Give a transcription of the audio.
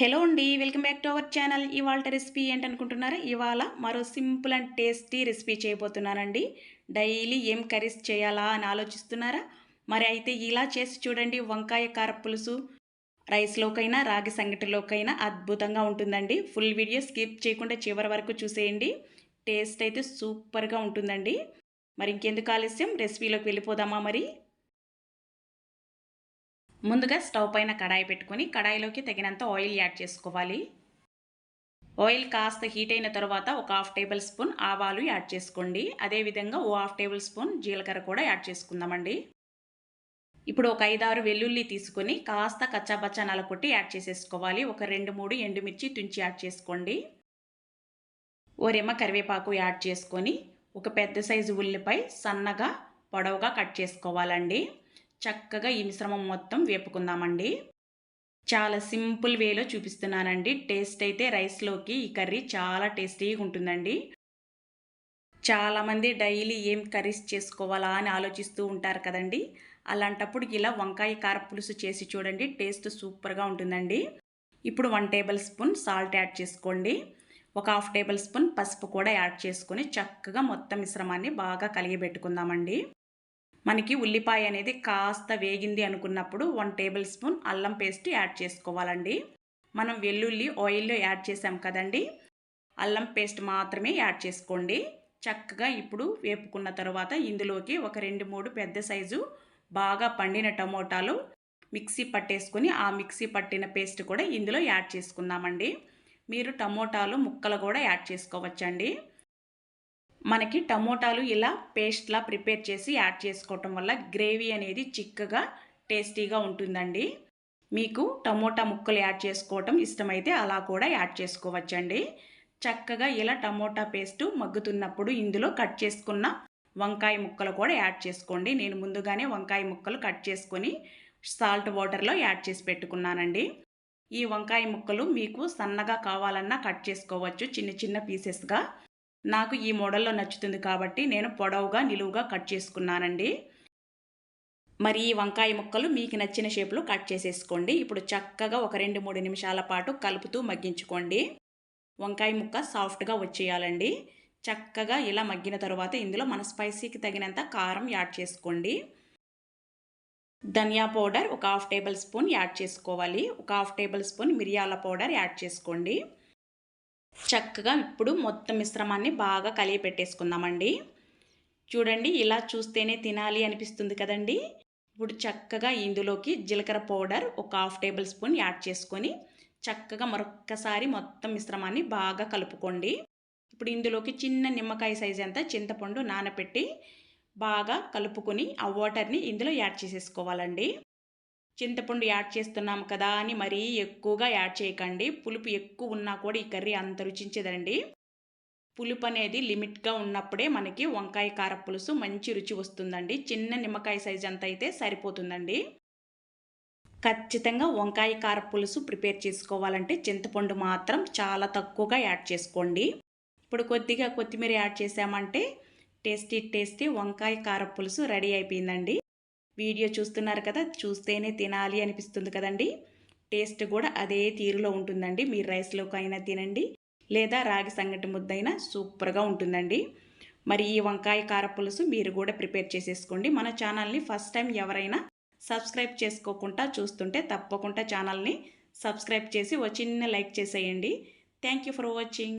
Hello అండి welcome back to our channel. ఇవాళ recipe ఏంటనుకుంటున్నారా? ఇవాళ మరో సింపుల్ అండ్ టేస్టీ రెసిపీ చేయబోతున్నానండి. డైలీ ఏం కర్రీస్ చేయాలా అని ఆలోచిస్తున్నారా? మరి అయితే ఇలా చేసి చూడండి వంకాయ కార పులుసు రైస్లోకైనా రాగి సంగటిలోకైనా అద్భుతంగా ఉంటుందండి. ఫుల్ వీడియో స్కిప్ చేయకుండా చివరి వరకు చూసేయండి. టేస్ట్ అయితే సూపర్గా ఉంటుందండి. మరి ఇంకెందుకు ఆలస్యం? రెసిపీలోకి వెళ్ళిపోదామా మరి? ముందుగా స్టవ్ పైన కడాయి పెట్టుకొని కడాయిలోకి తగినంత ఆయిల్ యాడ్ చేసుకోవాలి. ఆయిల్ కాస్త హీట్ అయిన తర్వాత ఒక హాఫ్ టేబుల్ స్పూన్ ఆవాలు యాడ్ చేసుకోండి. అదేవిధంగా ఓ హాఫ్ టేబుల్ స్పూన్ జీలకర్ర కూడా యాడ్ చేసుకుందామండి. ఇప్పుడు ఒక ఐదారు వెల్లుల్లి తీసుకొని కాస్త కచ్చాబచ్చా నలకొట్టి యాడ్ చేసేసుకోవాలి. ఒక రెండు మూడు ఎండుమిర్చి తుంచి యాడ్ చేసుకోండి. ఓ రెమ్మ కరివేపాకు యాడ్ చేసుకొని ఒక పెద్ద సైజు ఉల్లిపై సన్నగా పొడవుగా కట్ చేసుకోవాలండి. చక్కగా ఈ మిశ్రమం మొత్తం వేపుకుందామండి. చాలా సింపుల్ వేలో చూపిస్తున్నానండి. టేస్ట్ అయితే రైస్లోకి ఈ కర్రీ చాలా టేస్టీగా ఉంటుందండి. చాలామంది డైలీ ఏం కర్రీస్ చేసుకోవాలా అని ఆలోచిస్తూ ఉంటారు కదండి. అలాంటప్పుడు ఇలా వంకాయ కార పులుసు చేసి చూడండి టేస్ట్ సూపర్గా ఉంటుందండి. ఇప్పుడు one tablespoon salt add చేసుకోండి. ఒక హాఫ్ టేబుల్ స్పూన్ పసుపు కూడా యాడ్ చేసుకొని చక్కగా మొత్తం మిశ్రమాన్ని బాగా కలిగిపెట్టుకుందామండి మనకి ఉల్లిపాయ అనేది కాస్త వేగింది అనుకున్నప్పుడు వన్ టేబుల్ స్పూన్ అల్లం పేస్ట్ యాడ్ చేసుకోవాలండి. మనం వెల్లుల్లి ఆయిల్లో యాడ్ చేసాం కదండి. అల్లం పేస్ట్ మాత్రమే యాడ్ చేసుకోండి. చక్కగా ఇప్పుడు వేపుకున్న తర్వాత ఇందులోకి ఒక రెండు మూడు పెద్ద సైజు బాగా పండిన టమోటాలు మిక్సీ పట్టేసుకొని ఆ మిక్సీ పట్టిన పేస్ట్ కూడా ఇందులో యాడ్ చేసుకుందామండి. మీరు టమోటాలు ముక్కలు కూడా యాడ్ చేసుకోవచ్చండి. మనకి టమోటాలు ఇలా పేస్ట్లా ప్రిపేర్ చేసి యాడ్ చేసుకోవటం వల్ల గ్రేవీ అనేది చిక్కగా టేస్టీగా ఉంటుందండి. మీకు టమోటా ముక్కలు యాడ్ చేసుకోవటం ఇష్టమైతే అలా కూడా యాడ్ చేసుకోవచ్చండి. చక్కగా ఇలా టమోటా పేస్ట్ మగ్గుతున్నప్పుడు ఇందులో కట్ చేసుకున్న వంకాయ ముక్కలు కూడా యాడ్ చేసుకోండి. నేను ముందుగానే వంకాయ ముక్కలు కట్ చేసుకొని సాల్ట్ వాటర్లో యాడ్ చేసి పెట్టుకున్నానండి. ఈ వంకాయ ముక్కలు మీకు సన్నగా కావాలన్నా కట్ చేసుకోవచ్చు చిన్న చిన్న పీసెస్గా. నాకు ఈ మోడల్లో నచ్చుతుంది కాబట్టి నేను పొడవుగా నిలువుగా కట్ చేసుకున్నానండి. మరి ఈ వంకాయ ముక్కలు మీకు నచ్చిన షేప్లో కట్ చేసేసుకోండి. ఇప్పుడు చక్కగా ఒక రెండు మూడు నిమిషాల పాటు కలుపుతూ మగ్గించుకోండి. వంకాయ ముక్క సాఫ్ట్గా వచ్చేయాలండి. చక్కగా ఇలా మగ్గిన తర్వాత ఇందులో మన స్పైసీకి తగినంత కారం యాడ్ చేసుకోండి. ధనియా పౌడర్ ఒక హాఫ్ టేబుల్ స్పూన్ యాడ్ చేసుకోవాలి. ఒక హాఫ్ టేబుల్ స్పూన్ మిరియాల పౌడర్ యాడ్ చేసుకోండి. చక్కగా ఇప్పుడు మొత్తం మిశ్రమాన్ని బాగా కలిగి పెట్టేసుకుందామండి. చూడండి ఇలా చూస్తేనే తినాలి అనిపిస్తుంది కదండి. ఇప్పుడు చక్కగా ఇందులోకి జీలకర్ర పౌడర్ ఒక హాఫ్ టేబుల్ స్పూన్ యాడ్ చేసుకొని చక్కగా మరొక్కసారి మొత్తం మిశ్రమాన్ని బాగా కలుపుకోండి. ఇప్పుడు ఇందులోకి చిన్న నిమ్మకాయ సైజ్ అంతా చింతపండు నానపెట్టి బాగా కలుపుకొని ఆ వాటర్ని ఇందులో యాడ్ చేసేసుకోవాలండి. చింతపండు యాడ్ చేస్తున్నాం కదా అని మరీ ఎక్కువగా యాడ్ చేయకండి. పులుపు ఎక్కువ ఉన్నా కూడా ఈ కర్రీ అంత రుచించదండి. పులుపు అనేది లిమిట్గా ఉన్నప్పుడే మనకి వంకాయ కార పులుసు మంచి రుచి వస్తుందండి. చిన్న నిమ్మకాయ సైజ్ అంత అయితే సరిపోతుందండి. ఖచ్చితంగా వంకాయ కార పులుసు ప్రిపేర్ చేసుకోవాలంటే చింతపండు మాత్రం చాలా తక్కువగా యాడ్ చేసుకోండి. ఇప్పుడు కొద్దిగా కొత్తిమీర యాడ్ చేసామంటే టేస్టీ టేస్టీ వంకాయ కార పులుసు రెడీ అయిపోయిందండి. వీడియో చూస్తున్నారు కదా చూస్తేనే తినాలి అనిపిస్తుంది కదండి. టేస్ట్ కూడా అదే తీరులో ఉంటుందండి. మీరు రైస్లోకైనా తినండి. లేదా రాగి సంగటి ముద్దైనా సూపర్గా ఉంటుందండి. మరి ఈ వంకాయ కార పులుసు మీరు కూడా ప్రిపేర్ చేసేసుకోండి. మన ఛానల్ని ఫస్ట్ టైం ఎవరైనా సబ్స్క్రైబ్ చేసుకోకుండా చూస్తుంటే తప్పకుండా ఛానల్ని సబ్స్క్రైబ్ చేసి ఒక చిన్న లైక్ చేసేయండి. Thank for watching.